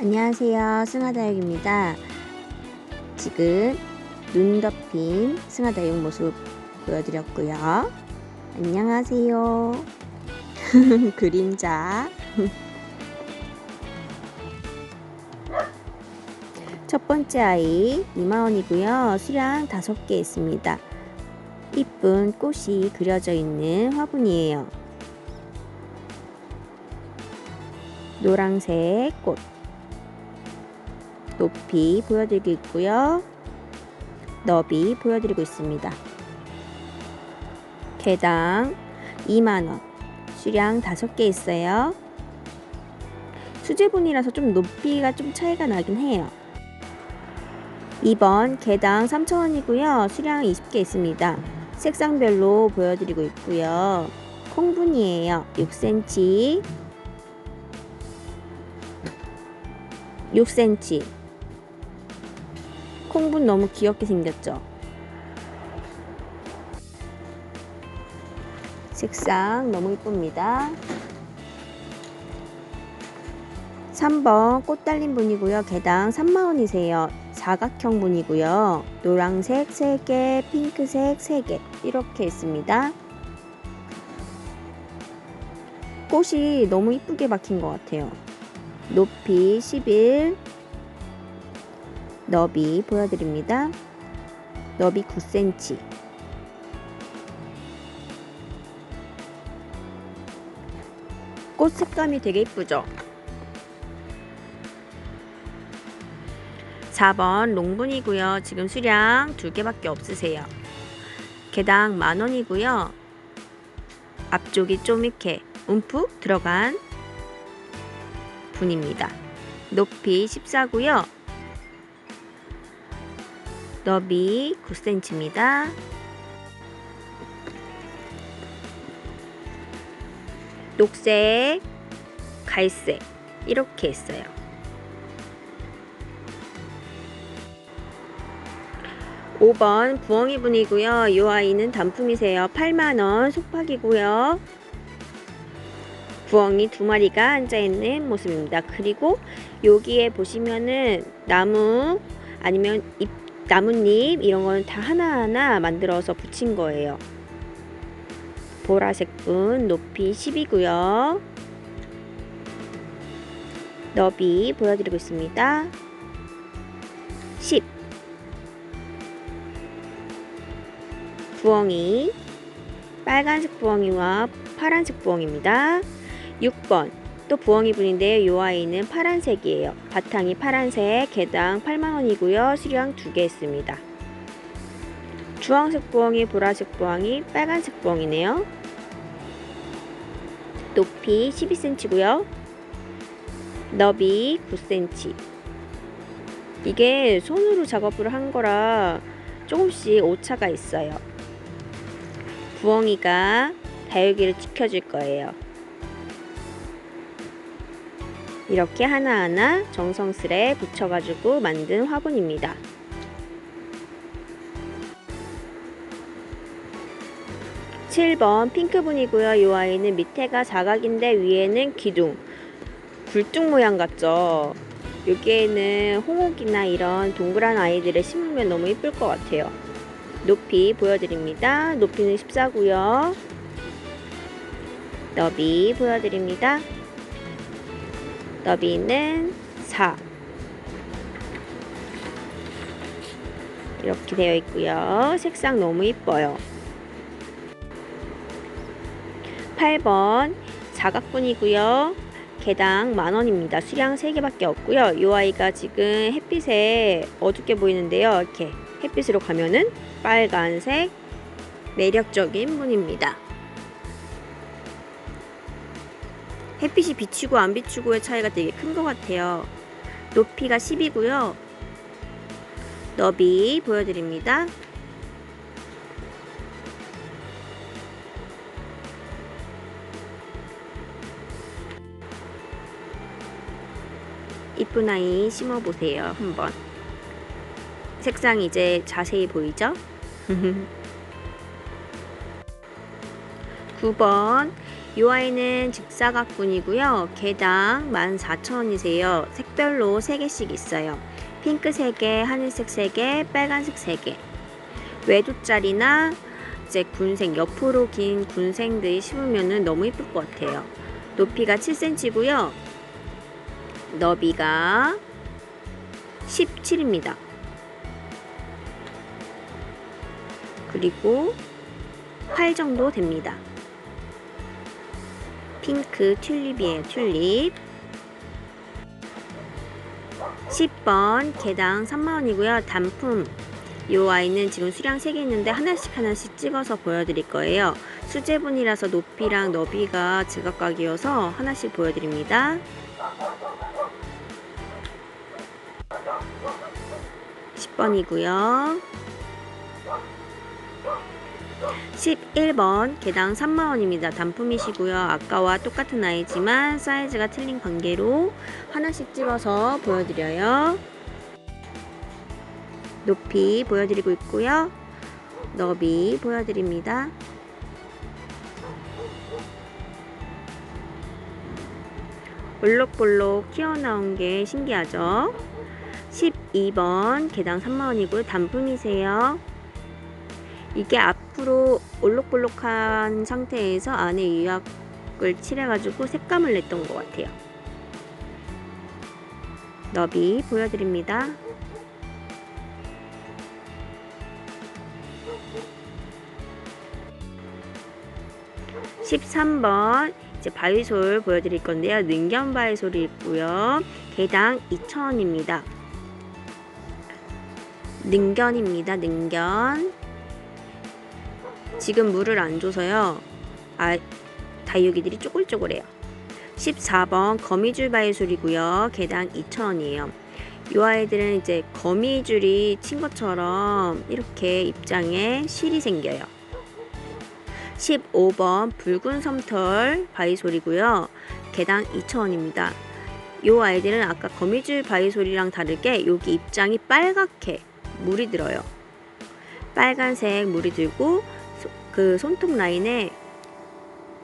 안녕하세요. 승하다육입니다. 지금 눈 덮인 승하다육 모습 보여드렸고요. 안녕하세요. 그림자. 첫 번째 아이 이마원이고요. 수량 다섯 개 있습니다. 이쁜 꽃이 그려져 있는 화분이에요. 노란색 꽃. 높이 보여드리고 있고요. 너비 보여드리고 있습니다. 개당 2만원. 수량 5개 있어요. 수제분이라서 좀 높이가 좀 차이가 나긴 해요. 2번 개당 3,000원이고요. 수량 20개 있습니다. 색상별로 보여드리고 있고요. 콩분이에요. 6cm 6cm 콩분 너무 귀엽게 생겼죠? 색상 너무 이쁩니다. 3번 꽃 달린 분이고요. 개당 3만원이세요. 사각형 분이고요. 노란색 3개, 핑크색 3개 이렇게 있습니다. 꽃이 너무 이쁘게 박힌 것 같아요. 높이 11 너비 보여드립니다. 너비 9cm 꽃 색감이 되게 이쁘죠? 4번 롱분이고요. 지금 수량 두 개밖에 없으세요. 개당 만원이고요. 앞쪽이 좀 이렇게 움푹 들어간 분입니다. 높이 14고요. 너비 9cm입니다. 녹색, 갈색 이렇게 있어요. 5번 부엉이 분이고요. 이 아이는 단품이세요. 8만원 속박이고요. 부엉이 두 마리가 앉아 있는 모습입니다. 그리고 여기에 보시면은 나무 아니면 잎, 나뭇잎 이런 거는 다 하나하나 만들어서 붙인 거예요. 보라색 분 높이 10이고요. 너비 보여드리고 있습니다. 10 부엉이 빨간색 부엉이와 파란색 부엉입니다. 6번 또 부엉이 분인데요. 이 아이는 파란색이에요. 바탕이 파란색, 개당 8만원이고요. 수량 2개 있습니다. 주황색 부엉이, 보라색 부엉이, 빨간색 부엉이네요. 높이 12cm고요. 너비 9cm. 이게 손으로 작업을 한 거라 조금씩 오차가 있어요. 부엉이가 다육이를 지켜줄 거예요. 이렇게 하나하나 정성스레 붙여가지고 만든 화분입니다. (7번) 핑크분이고요. 이 아이는 밑에가 사각인데 위에는 기둥 굴뚝 모양 같죠? 여기에는 홍옥이나 이런 동그란 아이들을 심으면 너무 이쁠 것 같아요. 높이 보여드립니다. 높이는 14고요. 너비 보여드립니다 너비는 4 이렇게 되어 있고요 색상 너무 이뻐요 8번 사각분이고요 개당 만원입니다 수량 3개밖에 없고요 이 아이가 지금 햇빛에 어둡게 보이는데요 이렇게 햇빛으로 가면은 빨간색 매력적인 분입니다 햇빛이 비치고 안 비치고의 차이가 되게 큰 것 같아요. 높이가 10이고요. 너비 보여드립니다. 이쁜 아이 심어보세요. 한번. 색상 이제 자세히 보이죠? 9번 이 아이는 직사각분이고요. 개당 14,000원이세요. 색별로 3개씩 있어요. 핑크 3개, 하늘색 3개, 빨간색 3개. 외도짜리나 이제 군생, 옆으로 긴 군생들이 심으면 너무 예쁠 것 같아요. 높이가 7cm고요. 너비가 17입니다. 그리고 팔 정도 됩니다. 핑크 튤립이에요, 튤립. 10번 개당 3만원이고요. 단품. 이 아이는 지금 수량 3개 있는데 하나씩 하나씩 찍어서 보여드릴 거예요. 수제분이라서 높이랑 너비가 제각각이어서 하나씩 보여드립니다. 10번이고요. 11번 개당 3만원입니다. 단품이시고요. 아까와 똑같은 아이지만 사이즈가 틀린 관계로 하나씩 찍어서 보여드려요. 높이 보여드리고 있고요. 너비 보여드립니다. 볼록볼록 튀어나온 게 신기하죠? 12번 개당 3만원이고요. 단품이세요. 이게 앞 으로 올록볼록한 상태에서 안에 유약을 칠해가지고 색감을 냈던 것 같아요. 너비 보여드립니다. (13번) 이제 바위솔 보여드릴 건데요. 능견 바위솔이 있고요. 개당 (2,000원입니다) 능견입니다. 능견 지금 물을 안 줘서요. 아, 다육이들이 쪼글쪼글해요. 14번 거미줄 바이솔이고요. 개당 2,000원이에요. 이 아이들은 이제 거미줄이 친 것처럼 이렇게 입장에 실이 생겨요. 15번 붉은 솜털 바이솔이고요. 개당 2,000원입니다. 이 아이들은 아까 거미줄 바이솔이랑 다르게 여기 입장이 빨갛게 물이 들어요. 빨간색 물이 들고 그 손톱 라인에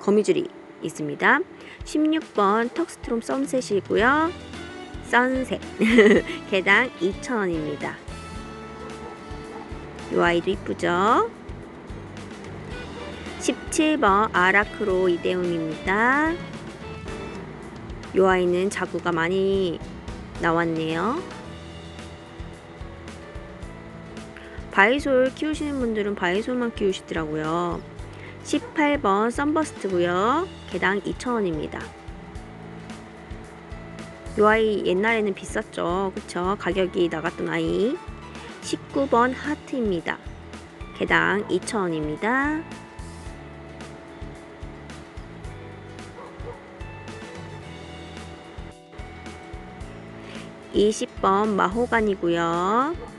거미줄이 있습니다. 16번 턱스트롬 선셋이고요. 선셋 개당 2,000원입니다. 이 아이도 이쁘죠? 17번 아라크로 이데움입니다. 이 아이는 자구가 많이 나왔네요. 바이솔 키우시는 분들은 바이솔만 키우시더라고요. 18번 썬버스트고요. 개당 2,000원입니다. 이 아이 옛날에는 비쌌죠. 그쵸? 가격이 나갔던 아이. 19번 하트입니다. 개당 2,000원입니다. (20번) 마호간이고요.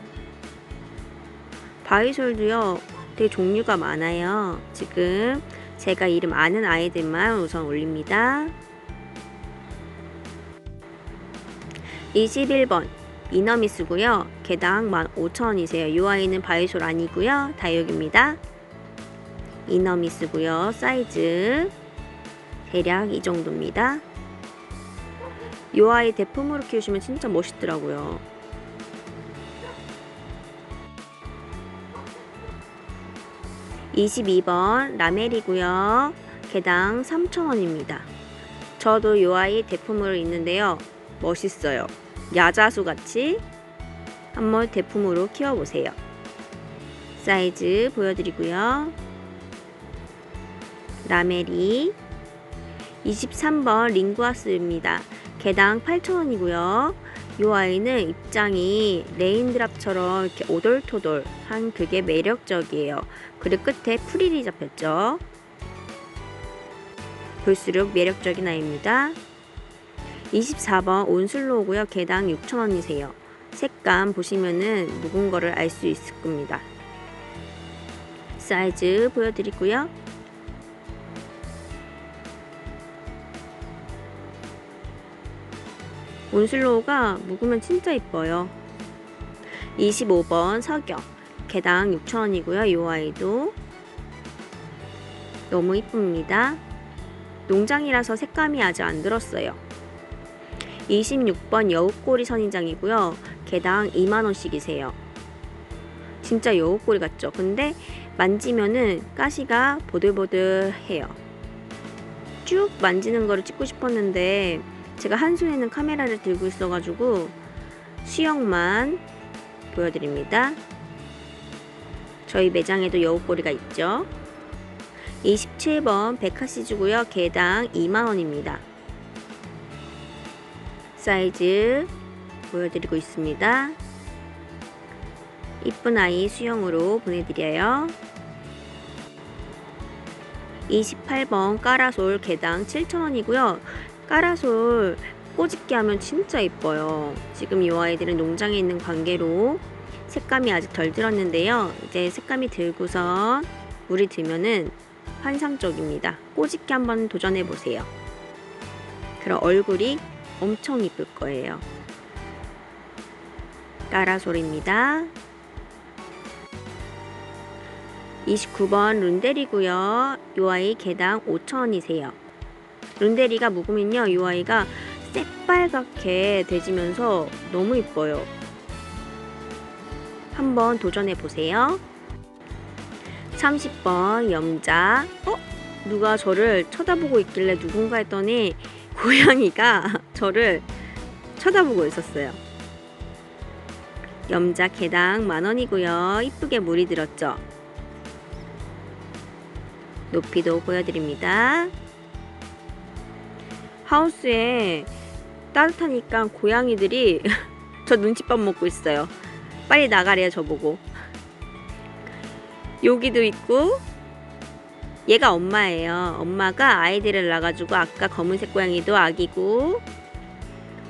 바이솔도요 되게 종류가 많아요. 지금 제가 이름 아는 아이들만 우선 올립니다. 21번 이너미스고요. 개당 15,000원이세요. 이 아이는 바이솔 아니고요. 다육입니다. 이너미스고요. 사이즈 대략 이 정도입니다. 이 아이 대품으로 키우시면 진짜 멋있더라고요 22번 라멜이고요. 개당 3,000원입니다. 저도 이 아이 대품으로 있는데요. 멋있어요. 야자수 같이 한번 대품으로 키워보세요. 사이즈 보여드리고요. 라멜이 23번 링구아스입니다. 개당 8,000원이고요. 이 아이는 입장이 레인드랍처럼 이렇게 오돌토돌한 그게 매력적이에요. 그리고 끝에 프릴이 잡혔죠. 볼수록 매력적인 아이입니다. 24번 온슬로우고요. 개당 6,000원이세요. 색감 보시면은 묵은 거를 알 수 있을 겁니다. 사이즈 보여드리고요. 온슬로우가 묵으면 진짜 이뻐요. 25번 석영 개당 6,000원이고요. 이 아이도 너무 이쁩니다. 농장이라서 색감이 아직 안 들었어요. 26번 여우꼬리 선인장이고요. 개당 2만원씩이세요. 진짜 여우꼬리 같죠? 근데 만지면은 가시가 보들보들해요. 쭉 만지는 거를 찍고 싶었는데 제가 한 손에는 카메라를 들고 있어가지고 수영만 보여드립니다. 저희 매장에도 여우꼬리가 있죠. 27번 백화시즈고요. 개당 2만원입니다. 사이즈 보여드리고 있습니다. 이쁜 아이 수영으로 보내드려요. 28번 까라솔 개당 7,000원이고요. 까라솔 꼬집게 하면 진짜 이뻐요. 지금 이 아이들은 농장에 있는 관계로 색감이 아직 덜 들었는데요. 이제 색감이 들고서 물이 들면은 환상적입니다. 꼬집게 한번 도전해 보세요. 그럼 얼굴이 엄청 이쁠 거예요. 까라솔입니다. 29번 룬데리고요. 요 아이 개당 5,000원이세요. 룬데리가 묵으면요. 요 아이가 새빨갛게 돼지면서 너무 이뻐요. 한번 도전해 보세요. 30번 염자. 어? 누가 저를 쳐다보고 있길래 누군가 했더니 고양이가 저를 쳐다보고 있었어요. 염자 개당 만 원이고요. 이쁘게 물이 들었죠. 높이도 보여드립니다. 하우스에 따뜻하니까 고양이들이 저 눈칫밥 먹고 있어요. 빨리 나가래요, 저보고. 여기도 있고, 얘가 엄마예요. 엄마가 아이들을 낳아가지고 아까 검은색 고양이도 아기고,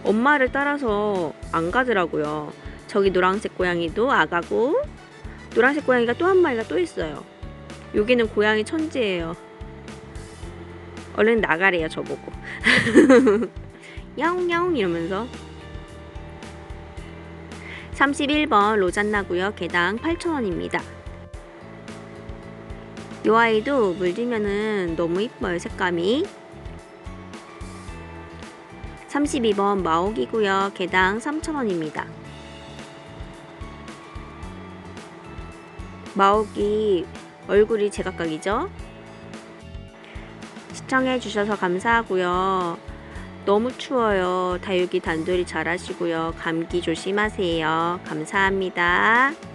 엄마를 따라서 안 가더라고요. 저기 노란색 고양이도 아가고, 노란색 고양이가 또 한 마리가 또 있어요. 여기는 고양이 천지예요. 얼른 나가래요, 저보고. 야옹야옹 이러면서. 31번 로잔나고요. 개당 8,000원입니다. 이 아이도 물들면은 너무 이뻐요, 색감이. 32번 마옥이고요. 개당 3,000원입니다. 마옥이 얼굴이 제각각이죠? 시청해 주셔서 감사하고요. 너무 추워요. 다육이 단돌이 잘 하시고요. 감기 조심하세요. 감사합니다.